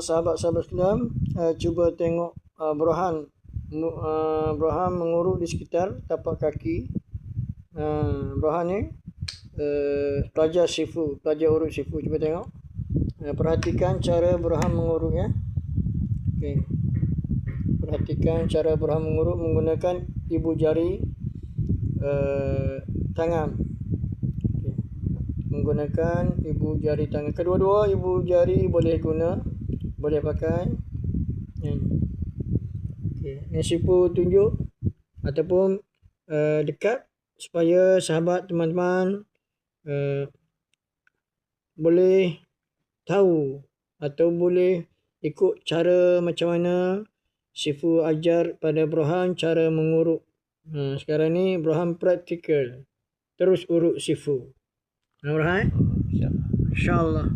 sahabat-sahabat Islam uh, cuba tengok uh, Burhan uh, Burhan mengurut di sekitar tapak kaki. Uh, Burhan ni uh, pelajar sifu pelajar urut sifu cuba tengok. Uh, perhatikan cara Burhan mengurutnya okay. perhatikan cara Burhan mengurut menggunakan ibu jari uh, tangan. Menggunakan ibu jari tangan. Kedua-dua ibu jari boleh guna, boleh pakai. Yang okay. Yang sipu tunjuk ataupun uh, dekat supaya sahabat teman-teman uh, boleh tahu atau boleh ikut cara macam mana Sifu ajar pada Brohan cara mengurut. Ha, sekarang ni Brohan praktikal. Terus urut Sifu. Alright? InsyaAllah.